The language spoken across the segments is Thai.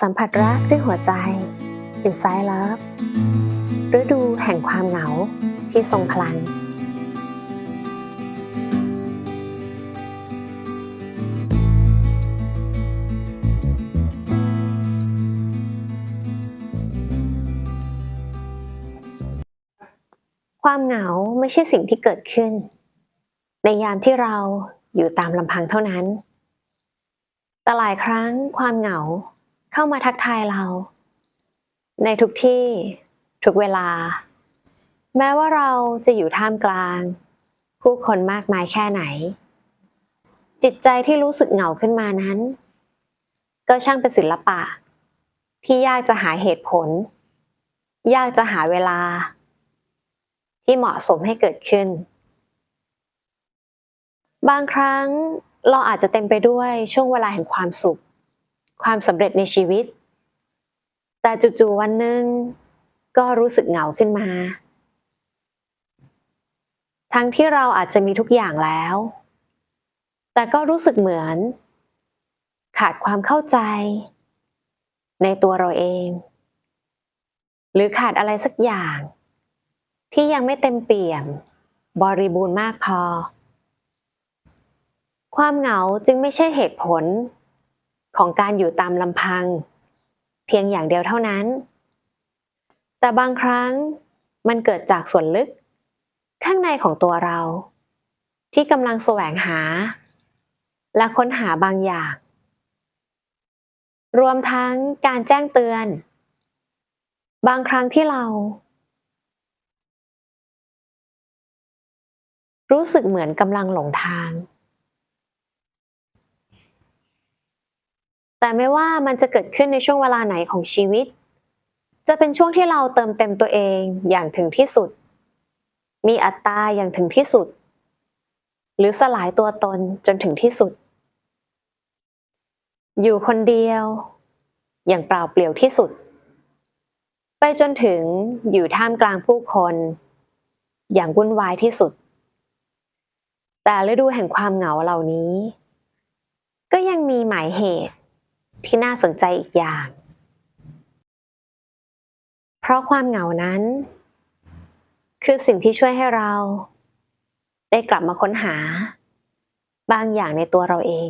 สัมผัสรักด้วยหัวใจ Inside Love ฤดูแห่งความเหงาที่ทรงพลัง ความเหงาไม่ใช่สิ่งที่เกิดขึ้น ในยามที่เราอยู่ตามลำพังเท่านั้น แต่หลายครั้งความเหงา เข้ามาทักทายเรา ในทุกที่ทุกเวลา แม้ว่าเราจะอยู่ท่ามกลาง ผู้คนมากมายแค่ไหน จิตใจที่รู้สึกเหงาขึ้นมานั้น ก็ช่างเป็นศิลปะ ที่ยากจะหาเหตุผล ยากจะหาเวลา ที่เหมาะสมให้เกิดขึ้น บางครั้งเราอาจจะเต็มไปด้วยช่วงเวลาแห่งความสุข ความสำเร็จในชีวิต แต่จู่ๆวันหนึ่งก็รู้สึกเหงาขึ้นมา ทั้งที่เราอาจจะมีทุกอย่างแล้ว แต่ก็รู้สึกเหมือน ขาดความเข้าใจ ในตัวเราเอง หรือขาดอะไรสักอย่าง ที่ยังไม่เต็มเปี่ยม บริบูรณ์มากพอ ความเหงาจึงไม่ใช่เหตุผล ของการอยู่ตามลำพัง เพียงอย่างเดียวเท่านั้น แต่บางครั้งมันเกิดจากส่วนลึก ข้างในของตัวเรา ที่กำลังแสวงหา และค้นหาบางอย่าง รวมทั้งการแจ้งเตือน บางครั้งที่เรา รู้สึกเหมือนกำลังหลงทาง แต่ไม่ว่ามันจะเกิดขึ้นในช่วงเวลาไหนของชีวิต จะเป็นช่วงที่เราเติมเต็มตัวเองอย่างถึงที่สุด มีอัตตาอย่างถึงที่สุด หรือสลายตัวตนจนถึงที่สุด อยู่คนเดียว อย่างเปล่าเปลี่ยวที่สุด ไปจนถึงอยู่ท่ามกลางผู้คน อย่างวุ่นวายที่สุด แต่ฤดูแห่งความเหงาเหล่านี้ ก็ยังมีหมายเหตุ ที่น่าสนใจอีกอย่าง เพราะความเหงานั้น คือสิ่งที่ช่วยให้เรา ได้กลับมาค้นหา บางอย่างในตัวเราเอง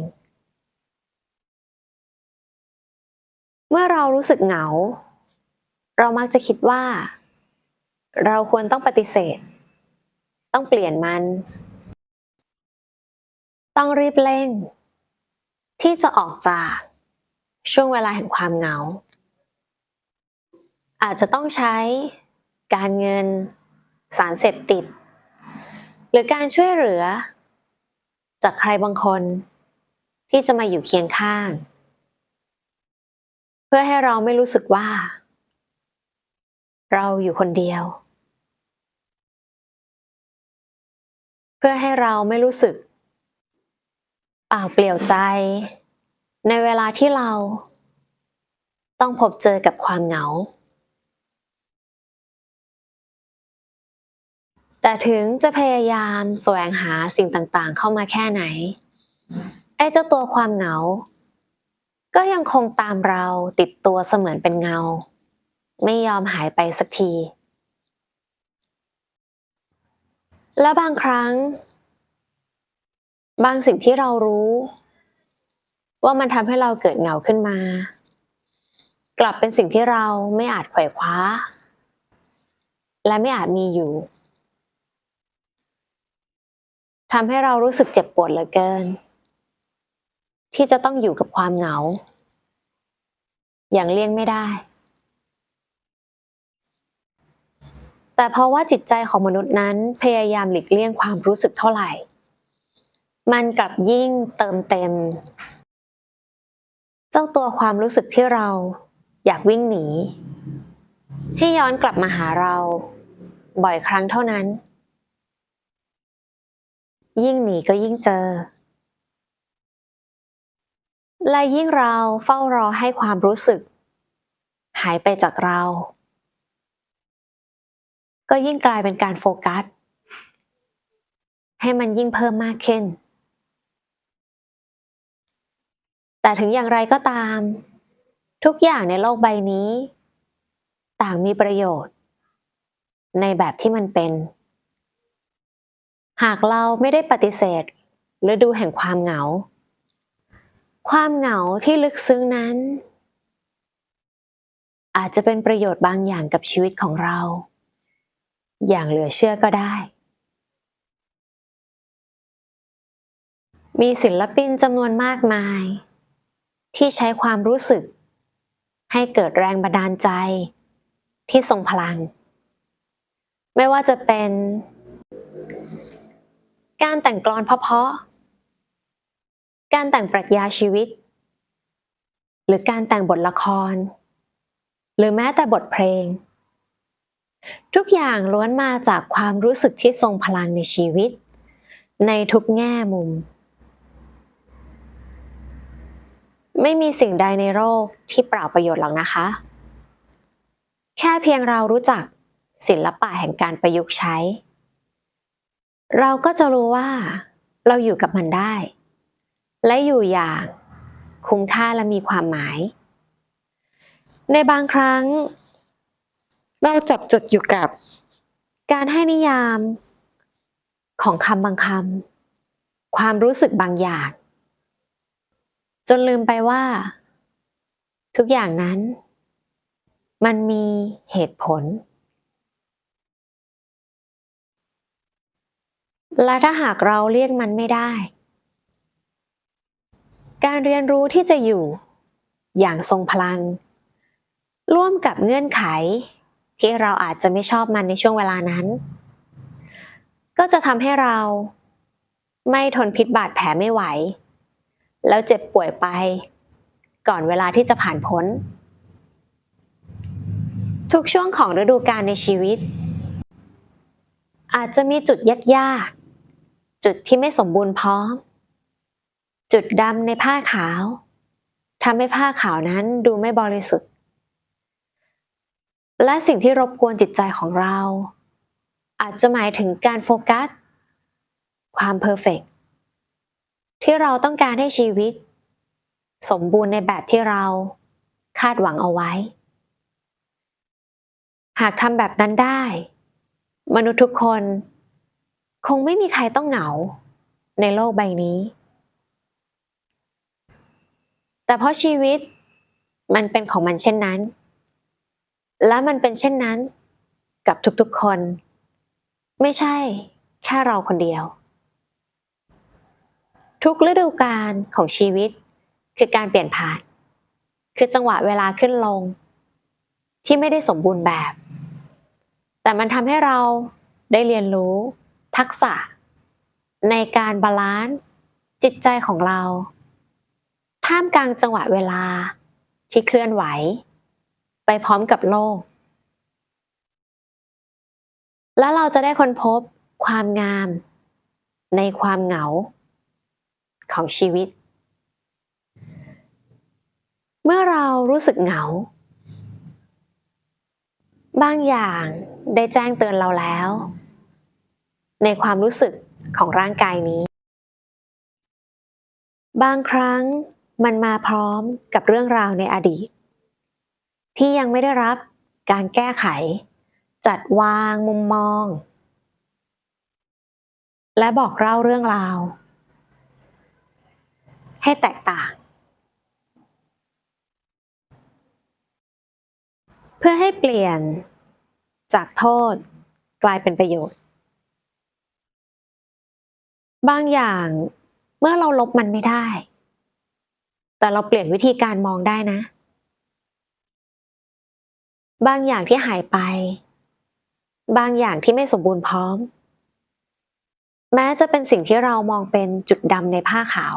เมื่อเรารู้สึกเหงา เรามักจะคิดว่า เราควรต้องปฏิเสธ ต้องเปลี่ยนมัน ต้องรีบเร่งที่จะออกจาก ช่วงเวลาแห่งความเหงา อาจจะต้องใช้การเงินสารเสพติด หรือการช่วยเหลือ จากใครบางคนที่จะมาอยู่เคียงข้าง เพื่อให้เราไม่รู้สึกว่า เราอยู่คนเดียว เพื่อให้เราไม่รู้สึกเปล่าเปลี่ยวใจ ในเวลาที่เราต้องพบเจอกับความเหงา แต่ถึงจะพยายามแสวงหาสิ่งต่างๆ เข้ามาแค่ไหน ไอ้เจ้าตัวความเหงา ก็ยังคงตามเราติดตัวเสมือนเป็นเงา ไม่ยอมหายไปสักที และบางครั้ง บางสิ่งที่เรารู้ ว่ามันทำให้เราเกิดเหงาขึ้นมา กลับเป็นสิ่งที่เราไม่อาจไขว่คว้า และไม่อาจมีอยู่ทำให้เรารู้สึกเจ็บปวดเหลือเกิน ที่จะต้องอยู่กับความเหงา อย่างเลี่ยงไม่ได้ แต่เพราะว่าจิตใจของมนุษย์นั้นพยายามหลีกเลี่ยงความรู้สึกเท่าไหร่ มันกลับยิ่งเติมเต็ม เจ้าตัวความรู้สึกที่เราอยากวิ่งหนี ให้ย้อนกลับมาหาเรา บ่อยครั้งเท่านั้น ยิ่งหนีก็ยิ่งเจอ และยิ่งเราเฝ้ารอให้ความรู้สึก หายไปจากเรา ก็ยิ่งกลายเป็นการโฟกัส ให้มันยิ่งเพิ่มมากขึ้น แต่ถึงอย่างไรก็ตาม ทุกอย่างในโลกใบนี้ ต่างมีประโยชน์ ในแบบที่มันเป็น หากเราไม่ได้ปฏิเสธฤดูแห่งความเหงา ความเหงาที่ลึกซึ้งนั้น อาจจะเป็นประโยชน์บางอย่างกับชีวิตของเรา อย่างเหลือเชื่อก็ได้ มีศิลปินจำนวนมากมาย ที่ใช้ความรู้สึก ให้เกิดแรงบันดาลใจ ที่ทรงพลัง ไม่ว่าจะเป็น การแต่งกลอนเพาะๆการแต่งปรัชญาชีวิต หรือการแต่งบทละคร หรือแม้แต่บทเพลง ทุกอย่างล้วนมาจากความรู้สึกที่ทรงพลังในชีวิต ในทุกแง่มุม ไม่มีสิ่งใดในโลกที่เปล่าประโยชน์หรอกนะคะ แค่เพียงเรารู้จักศิลปะแห่งการประยุกต์ใช้ เราก็จะรู้ว่า เราอยู่กับมันได้ และอยู่อย่างคุ้มค่าและมีความหมาย ในบางครั้ง เราจับจดอยู่กับ การให้นิยาม ของคำบางคำความรู้สึกบางอย่าง จนลืมไปว่า ทุกอย่างนั้น มันมีเหตุผล และถ้าหากเราเรียกมันไม่ได้ การเรียนรู้ที่จะอยู่อย่างทรงพลัง ร่วมกับเงื่อนไขที่เราอาจจะไม่ชอบมันในช่วงเวลานั้น ก็จะทำให้เราไม่ทนพิษบาดแผลไม่ไหว แล้วเจ็บป่วยไป ก่อนเวลาที่จะผ่านพ้น ทุกช่วงของฤดูกาลในชีวิต อาจจะมีจุดยากๆ จุดที่ไม่สมบูรณ์พร้อม จุดดำในผ้าขาวทำให้ผ้าขาวนั้นดูไม่บริสุทธิ์ และสิ่งที่รบกวนจิตใจของเรา อาจจะหมายถึงการโฟกัส ความเพอร์เฟก ที่เราต้องการให้ชีวิต สมบูรณ์ในแบบที่เราคาดหวังเอาไว้ หากทำแบบนั้นได้ มนุษย์ทุกคน คงไม่มีใครต้องเหงาในโลกใบนี้ แต่เพราะชีวิตมันเป็นของมันเช่นนั้น และมันเป็นเช่นนั้นกับทุกๆคน ไม่ใช่แค่เราคนเดียว ทุกฤดูกาลของชีวิต คือการเปลี่ยนผ่าน คือจังหวะเวลาขึ้นลง ที่ไม่ได้สมบูรณ์แบบ แต่มันทำให้เราได้เรียนรู้ ทักษะ ในการบาลานซ์จิตใจของเรา ท่ามกลางจังหวะเวลาที่เคลื่อนไหว ไปพร้อมกับโลก และเราจะได้ค้นพบความงาม ในความเหงา ของชีวิต เมื่อเรารู้สึกเหงา บางอย่างได้แจ้งเตือนเราแล้ว ในความรู้สึกของร่างกายนี้ บางครั้งมันมาพร้อมกับเรื่องราวในอดีต ที่ยังไม่ได้รับการแก้ไข จัดวางมุมมอง และบอกเล่าเรื่องราว ให้แตกต่าง เพื่อให้เปลี่ยนจากโทษกลายเป็นประโยชน์ บางอย่างเมื่อเราลบมันไม่ได้ แต่เราเปลี่ยนวิธีการมองได้นะ บางอย่างที่หายไป บางอย่างที่ไม่สมบูรณ์พร้อม แม้จะเป็นสิ่งที่เรามองเป็นจุดดำในผ้าขาว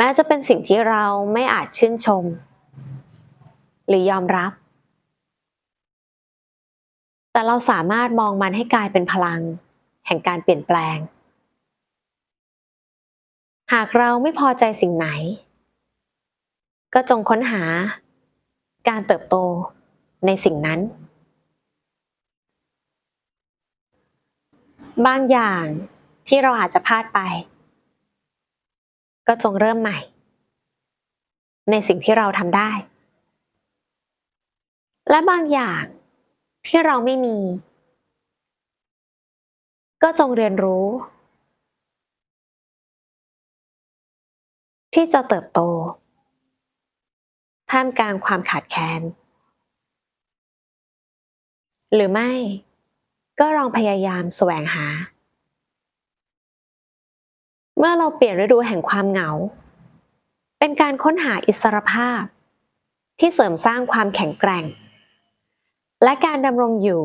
แม้จะเป็นสิ่งที่เราไม่อาจชื่นชม หรือยอมรับ แต่เราสามารถมองมันให้กลายเป็นพลัง แห่งการเปลี่ยนแปลง หากเราไม่พอใจสิ่งไหน ก็จงค้นหา การเติบโตในสิ่งนั้น บางอย่างที่เราอาจจะพลาดไป ก็จงเริ่มใหม่ ในสิ่งที่เราทำได้ และบางอย่างที่เราไม่มี ก็จงเรียนรู้ ที่จะเติบโต ท่ามกลางความขาดแคลนหรือไม่ก็ลองพยายามแสวงหา เมื่อเราเปลี่ยนฤดูแห่งความเหงา เป็นการค้นหาอิสรภาพ ที่เสริมสร้างความแข็งแกร่ง และการดำรงอยู่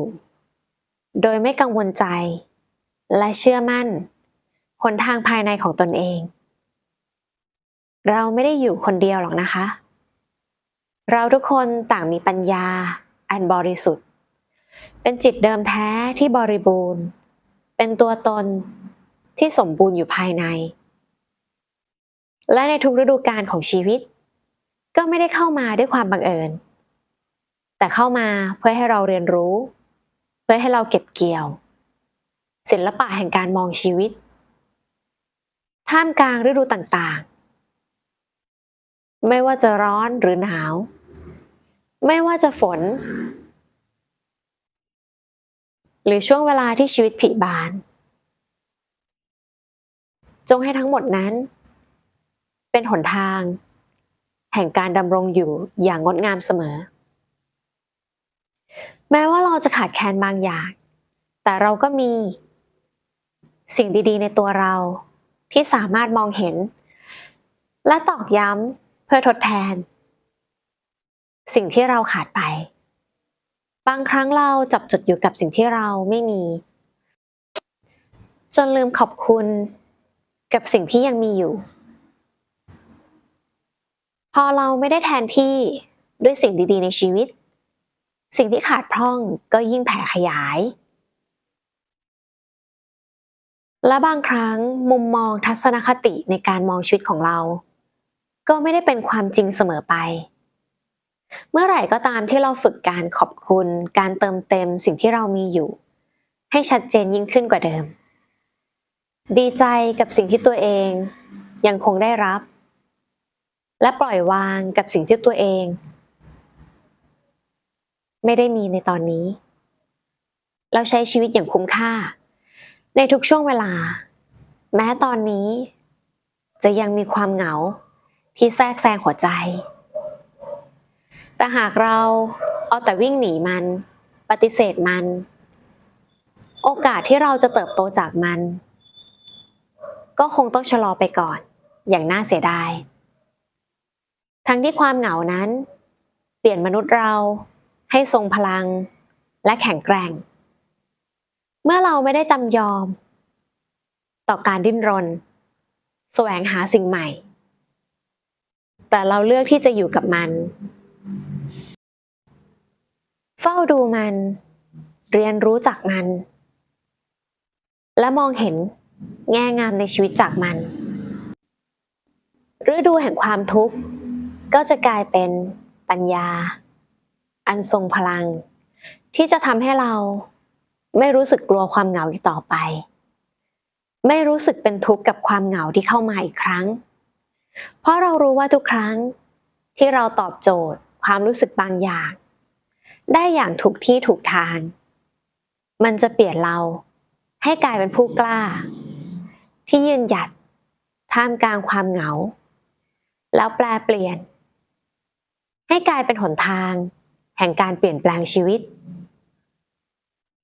โดยไม่กังวลใจ และเชื่อมั่นหนทางภายในของตนเอง เราไม่ได้อยู่คนเดียวหรอกนะคะ เราทุกคนต่างมีปัญญา อันบริสุทธิ์ เป็นจิตเดิมแท้ที่บริบูรณ์ เป็นตัวตน ที่สมบูรณ์อยู่ภายใน และในทุกฤดูกาลของชีวิต ก็ไม่ได้เข้ามาด้วยความบังเอิญ แต่เข้ามาเพื่อให้เราเรียนรู้ เพื่อให้เราเก็บเกี่ยว ศิลปะแห่งการมองชีวิต ท่ามกลางฤดูต่างๆ ไม่ว่าจะร้อนหรือหนาว ไม่ว่าจะฝน หรือช่วงเวลาที่ชีวิตผิบาน จงให้ทั้งหมดนั้น เป็นหนทาง แห่งการดำรงอยู่อย่างงดงามเสมอ แม้ว่าเราจะขาดแคลนบางอย่าง แต่เราก็มี สิ่งดีๆ ในตัวเราที่สามารถมองเห็น และตอกย้ำเพื่อทดแทน สิ่งที่เราขาดไป บางครั้งเราจับจดอยู่กับสิ่งที่เราไม่มี จนลืมขอบคุณ กับสิ่งที่ยังมีอยู่ พอเราไม่ได้แทนที่ด้วยสิ่งดีๆ ในชีวิต สิ่งที่ขาดพร่องก็ยิ่งแผ่ขยาย และบางครั้งมุมมองทัศนคติในการมองชีวิตของเรา ก็ไม่ได้เป็นความจริงเสมอไป เมื่อไหร่ก็ตามที่เราฝึกการขอบคุณ การเติมเต็มสิ่งที่เรามีอยู่ ให้ชัดเจนยิ่งขึ้นกว่าเดิม ดีใจกับสิ่งที่ตัวเองยังคงได้รับ และปล่อยวางกับสิ่งที่ตัวเอง ไม่ได้มีในตอนนี้ เราใช้ชีวิตอย่างคุ้มค่า ในทุกช่วงเวลา แม้ตอนนี้ จะยังมีความเหงาที่แทรกแซงหัวใจ แต่หากเราเอาแต่วิ่งหนีมัน ปฏิเสธมัน โอกาสที่เราจะเติบโตจากมัน ก็คงต้องชะลอไปก่อน อย่างน่าเสียดาย ทั้งที่ความเหงานั้น เปลี่ยนมนุษย์เราให้ทรงพลังและแข็งแกร่ง เมื่อเราไม่ได้จำยอม ต่อการดิ้นรน แสวงหาสิ่งใหม่ แต่เราเลือกที่จะอยู่กับมัน เฝ้าดูมัน เรียนรู้จากมัน และมองเห็น แง่งามในชีวิตจากมัน ฤดูแห่งความทุกข์ก็จะกลายเป็นปัญญา อันทรงพลัง ที่จะทำให้เราไม่รู้สึกกลัวความเหงาอีกต่อไป ไม่รู้สึกเป็นทุกข์กับความเหงาที่เข้ามาอีกครั้ง เพราะเรารู้ว่าทุกครั้งที่เราตอบโจทย์ความรู้สึกบางอย่าง ได้อย่างถูกที่ถูกทาง มันจะเปลี่ยนเราให้กลายเป็นผู้กล้า ที่ยืนหยัดท่ามกลางความเหงา แล้วแปลเปลี่ยน ให้กลายเป็นหนทาง แห่งการเปลี่ยนแปลงชีวิต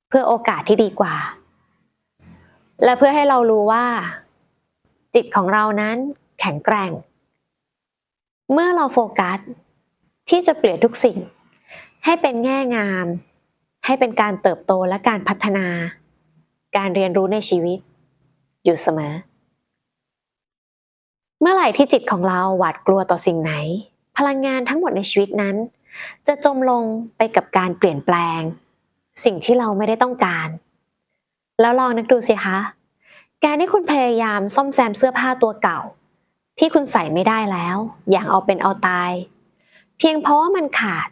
เพื่อโอกาสที่ดีกว่า และเพื่อให้เรารู้ว่า จิตของเรานั้นแข็งแกร่ง เมื่อเราโฟกัส ที่จะเปลี่ยนทุกสิ่ง ให้เป็นแง่งาม ให้เป็นการเติบโตและการพัฒนา การเรียนรู้ในชีวิต อยู่เสมอ เมื่อไหร่ที่จิตของเราหวาดกลัวต่อสิ่งไหน พลังงานทั้งหมดในชีวิตนั้น จะจมลงไปกับการเปลี่ยนแปลง สิ่งที่เราไม่ได้ต้องการ แล้วลองนึกดูสิคะ การที่คุณพยายามซ่อมแซมเสื้อผ้าตัวเก่า ที่คุณใส่ไม่ได้แล้ว อย่างเอาเป็นเอาตาย เพียงเพราะว่ามันขาด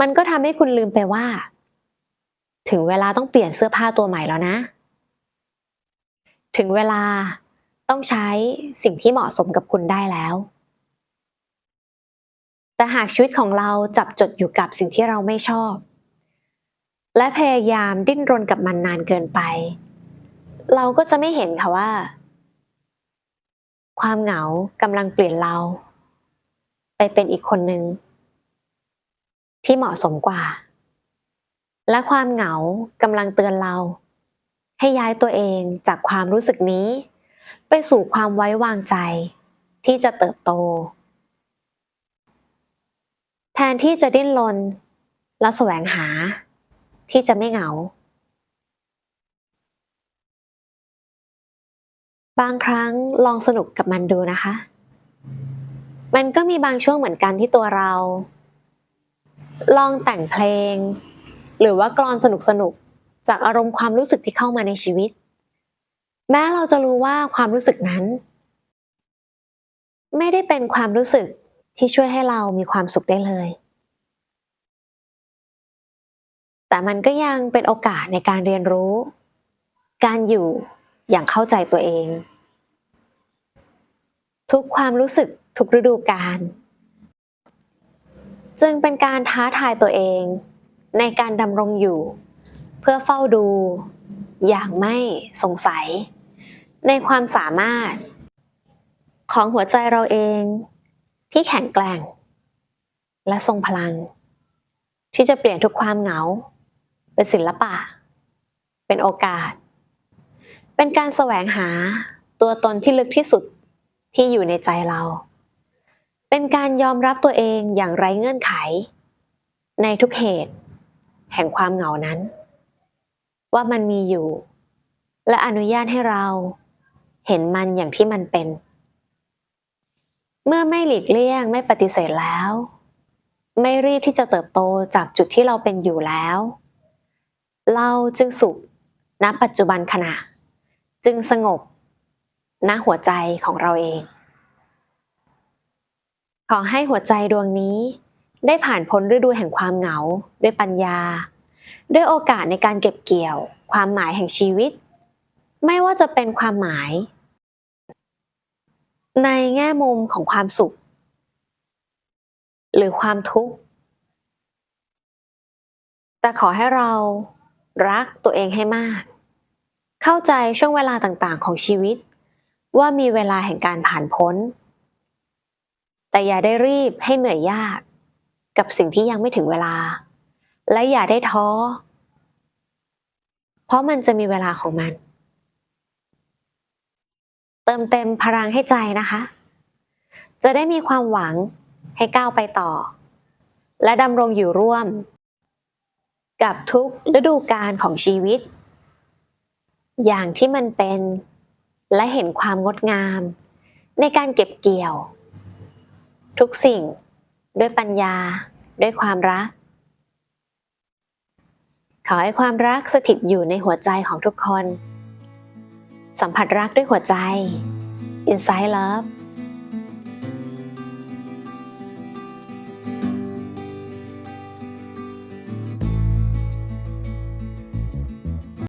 มันก็ทำให้คุณลืมไปว่า ถึงเวลาต้องเปลี่ยนเสื้อผ้าตัวใหม่แล้วนะ ถึงเวลาต้องใช้สิ่งที่เหมาะสมกับคุณได้แล้ว แต่หากชีวิตของเราจับจดอยู่กับสิ่งที่เราไม่ชอบ และพยายามดิ้นรนกับมันนานเกินไป เราก็จะไม่เห็นค่ะว่า ความเหงากำลังเปลี่ยนเรา ไปเป็นอีกคนหนึ่งที่เหมาะสมกว่า และความเหงากำลังเตือนเรา ให้ย้ายตัวเองจากความรู้สึกนี้ ไปสู่ความไว้วางใจ ที่จะเติบโต แทนที่จะดิ้นรนและแสวงหา ที่จะไม่เหงา บางครั้งลองสนุกกับมันดูนะคะ มันก็มีบางช่วงเหมือนกันที่ตัวเรา ลองแต่งเพลง หรือว่ากลอนสนุกๆ จากอารมณ์ความรู้สึกที่เข้ามาในชีวิต แม้เราจะรู้ว่าความรู้สึกนั้น ไม่ได้เป็นความรู้สึกที่ช่วยให้เรามีความสุขได้เลย แต่มันก็ยังเป็นโอกาสในการเรียนรู้ การอยู่อย่างเข้าใจตัวเอง ทุกความรู้สึกทุกฤดูกาลจึงเป็นการท้าทายตัวเองในการดำรงอยู่ เพื่อเฝ้าดู อย่างไม่สงสัย ในความสามารถ ของหัวใจเราเอง ที่แข็งแกร่ง และทรงพลัง ที่จะเปลี่ยนทุกความเหงา เป็นศิลปะ เป็นโอกาส เป็นการแสวงหาตัวตนที่ลึกที่สุดที่อยู่ในใจเรา เป็นการยอมรับตัวเองอย่างไร้เงื่อนไข ในทุกเหตุ แห่งความเหงานั้น ว่ามันมีอยู่ และอนุญาตให้เราเห็นมันอย่างที่มันเป็น เมื่อไม่หลีกเลี่ยงไม่ปฏิเสธแล้ว ไม่รีบที่จะเติบโตจากจุดที่เราเป็นอยู่แล้ว เราจึงสุขณปัจจุบันขณะ จึงสงบณหัวใจของเราเอง ขอให้หัวใจดวงนี้ได้ผ่านพ้นฤดูแห่งความเหงาด้วยปัญญา ด้วยโอกาสในการเก็บเกี่ยว ความหมายแห่งชีวิต ไม่ว่าจะเป็นความหมาย ในแง่มุมของความสุข หรือความทุกข์ แต่ขอให้เรารักตัวเองให้มาก เข้าใจช่วงเวลาต่างๆ ของชีวิต ว่ามีเวลาแห่งการผ่านพ้น แต่อย่าได้รีบให้เหนื่อยยาก กับสิ่งที่ยังไม่ถึงเวลา และอย่าได้ท้อ เพราะมันจะมีเวลาของมัน เติมเต็มพลังให้ใจนะคะ จะได้มีความหวังให้ก้าวไปต่อ และดำรงอยู่ร่วม กับทุกฤดูกาลของชีวิต อย่างที่มันเป็นและเห็นความงดงาม ในการเก็บเกี่ยว ทุกสิ่งด้วยปัญญา ด้วยความรัก ขอให้ความรักสถิตอยู่ในหัวใจของทุกคน สัมผัสรักด้วยหัวใจ Inside Love